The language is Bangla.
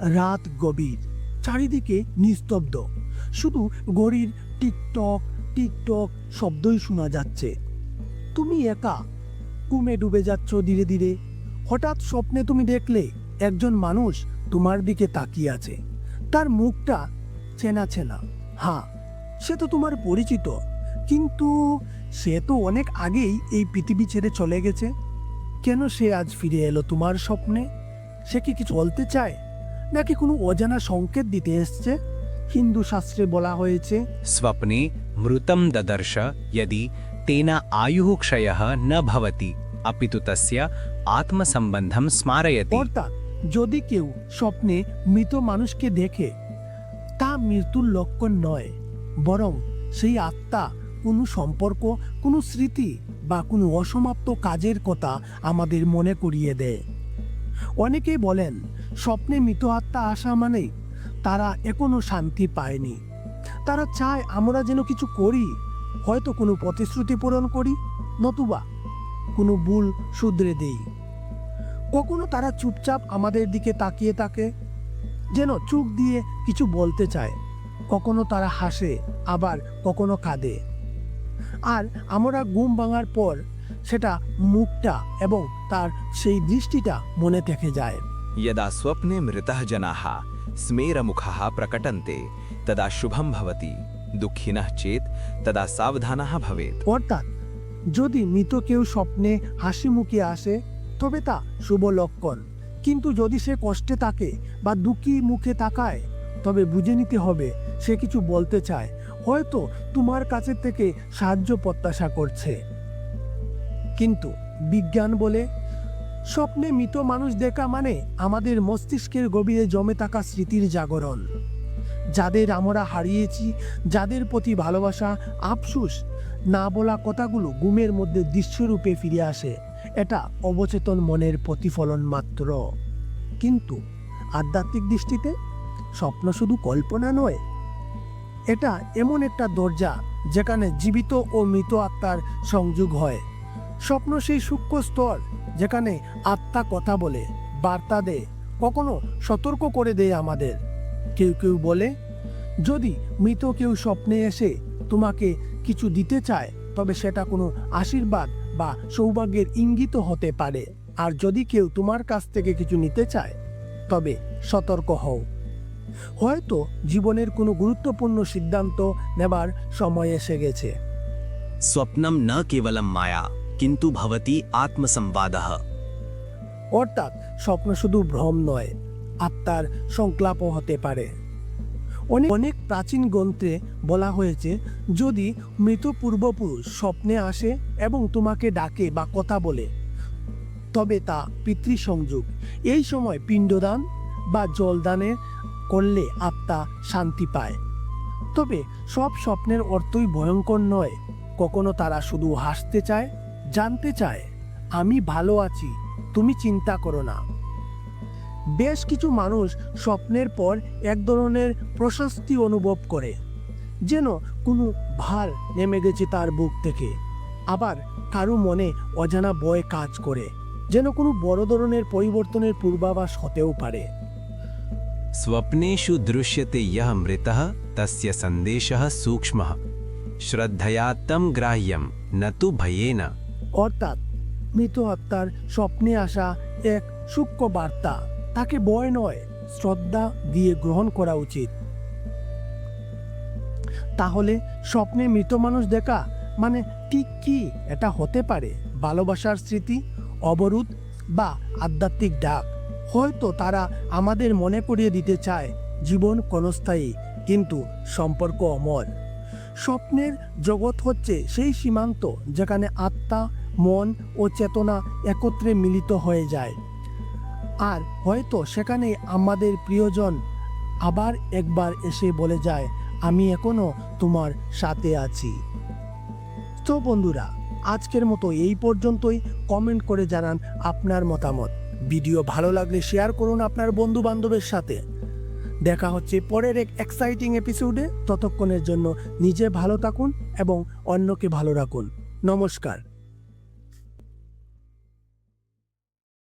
রাত গভীর, চারিদিকে নিস্তব্ধ। শুধু ঘড়ির টিকটক টিকটক শব্দই শোনা যাচ্ছে। তুমি একা কুমে ডুবে যাচ্ছ ধীরে ধীরে। হঠাৎ স্বপ্নে তুমি দেখলে একজন মানুষ তোমার দিকে তাকিয়ে আছে। তার মুখটা চেনা চেনা। হ্যাঁ সে তো তোমার পরিচিত, কিন্তু সে তো অনেক আগেই এই পৃথিবী ছেড়ে চলে গেছে। কেন সে আজ ফিরে এলো তোমার স্বপ্নে? সে কি কিছু বলতে চায়? নাকি কোনো অজানা সংকেত দিতে এসছে? হিন্দু শাস্ত্রে বলা হয়েছে স্বপ্নে মৃতম দদর্শ যদি তেনা আয়ু ক্ষয় না ভবতি আপিতু তস্য আত্মসম্বন্ধম স্মারয়তি। অর্থাৎ যদি কেউ স্বপ্নে মৃত মানুষকে দেখে তা মৃত্যুর লক্ষণ নয় বরং সেই আত্মা কোনো সম্পর্ক কোনো স্মৃতি বা কোনো অসমাপ্ত কাজের কথা আমাদের মনে করিয়ে দেয়। অনেকেই বলেন, স্বপ্নে মৃত আত্মা আসা মানে তারা এখনও শান্তি পায়নি। তারা চায় আমরা যেন কিছু করি, হয়তো কোনো প্রতিশ্রুতি পূরণ করি, নতুবা কোনো ভুল শুধরে দেই। কখনো তারা চুপচাপ আমাদের দিকে তাকিয়ে থাকে, যেন চোখ দিয়ে কিছু বলতে চায়। কখনো তারা হাসে, আবার কখনো কাঁদে। আর আমরা ঘুম ভাঙার পর সেটা মুখটা এবং তার সেই দৃষ্টিটা মনে থেকে যায় यदा स्वप्ने मृतः जनाः स्मेरमुखः प्रकटन्ते तदा शुभं भवति दुःखिनः चेत् तदा सावधानः भवेत् অর্থাৎ যদি মৃত কেউ স্বপ্নে হাসি মুখে আসে তবে তা শুভ লক্ষণ কিন্তু যদি সে কষ্টে থাকে বা দুঃখী মুখে তাকায় তবে বুঝে নিতে হবে সে কিছু বলতে চায় হয়তো তোমার কাছে থেকে সাহায্য প্রত্যাশা করছে কিন্তু বিজ্ঞান বলে, স্বপ্নে মৃত মানুষ দেখা মানে আমাদের মস্তিষ্কের গভীরে জমে থাকা স্মৃতির জাগরণ। যাদের আমরা হারিয়েছি, যাদের প্রতি ভালোবাসা আফসুস, না বলা কথাগুলো গুমের মধ্যে দৃশ্যরূপে ফিরে আসে। এটা অবচেতন মনের প্রতিফলন মাত্র। কিন্তু আধ্যাত্মিক দৃষ্টিতে স্বপ্ন শুধু কল্পনা নয়, এটা এমন একটা দরজা যেখানে জীবিত ও মৃত আত্মার সংযোগ হয়। স্বপ্ন সেই সূক্ষ্ম স্তর যেখানে আত্মা কথা বলে, বার্তা দেয়, কখনো সতর্ক করে দেয় আমাদের। কেউ কেউ বলে, যদি মৃত কেউ স্বপ্নে এসে তোমাকে কিছু দিতে চায়, তবে সেটা কোনো আশীর্বাদ বা সৌভাগ্যের ইঙ্গিত হতে পারে। আর যদি কেউ তোমার কাছ থেকে কিছু নিতে চায়, তবে সতর্ক হও। হয়তো জীবনের কোনো গুরুত্বপূর্ণ সিদ্ধান্ত নেবার সময় এসে গেছে। স্বপ্নম না কেবলম মায়া। কিন্তু ভবতি আত্মসম্বাদহ অর্থাৎ স্বপ্ন শুধু ভ্রম নয়, আত্মার সংক্লাপও হতে পারে। অনেক অনেক প্রাচীন গ্রন্থে বলা হয়েছে, যদি মৃত পূর্বপুরুষ স্বপ্নে আসে এবং তোমাকে ডাকে বা কথা বলে, তবে তা পিতৃ সংযোগ এই সময় পিণ্ডদান বা জলদানে করলে আত্মা শান্তি পায়। তবে সব স্বপ্নের অর্থই ভয়ঙ্কর নয়। কখনো তারা শুধু হাসতে চায় জানতে চায়, আমি ভালো আছি, তুমি চিন্তা করো না। বেশ কিছু মানুষ স্বপ্নের পর এক ধরনের প্রশস্তি অনুভব করে, যেন কোনো ভার নেমে গেছে তার বুক থেকে। আবার কারও মনে অজানা বয় কাজ করে, যেন কোনো বড় ধরনের পরিবর্তনের পূর্বাভাস হতেও পারে। স্বপ্নেশু দৃশ্যতে ইহ মৃত, তস্য সন্দেশ সূক্ষ্ম। শ্রদ্ধয়া তম গ্রাহ্যম নতু ভয়েনা। অর্থাৎ মৃত আত্মার স্বপ্নে আসা এক সূক্ষ্ম বার্তা। তাকে বয় নয়, শ্রদ্ধা দিয়ে গ্রহণ করা উচিত। তাহলে স্বপ্নে মৃত মানুষ দেখা মানে ঠিক কি এটা হতে পারে? ভালোবাসার স্মৃতি, অবরোধ বা আধ্যাত্মিক ডাক। হয়তো তারা আমাদের মনে করিয়ে দিতে চায়, জীবন ক্ষণস্থায়ী কিন্তু সম্পর্ক অমর। স্বপ্নের জগৎ হচ্ছে সেই সীমান্ত যেখানে আত্মা মন ও চেতনা একত্রে মিলিত হয়ে যায়। আর হয়তো সেখানে আমাদের প্রিয়জন আবার একবার এসে বলে যায়, আমি এখনও তোমার সাথে আছি। তো বন্ধুরা, আজকের মতো এই পর্যন্তই। কমেন্ট করে জানান আপনার মতামত। ভিডিও ভালো লাগলে শেয়ার করুন আপনার বন্ধু বান্ধবের সাথে। দেখা হচ্ছে পরের এক এক্সাইটিং এপিসোডে ততক্ষণের জন্য নিজে ভালো থাকুন এবং অন্যকে ভালো রাখুন। নমস্কার।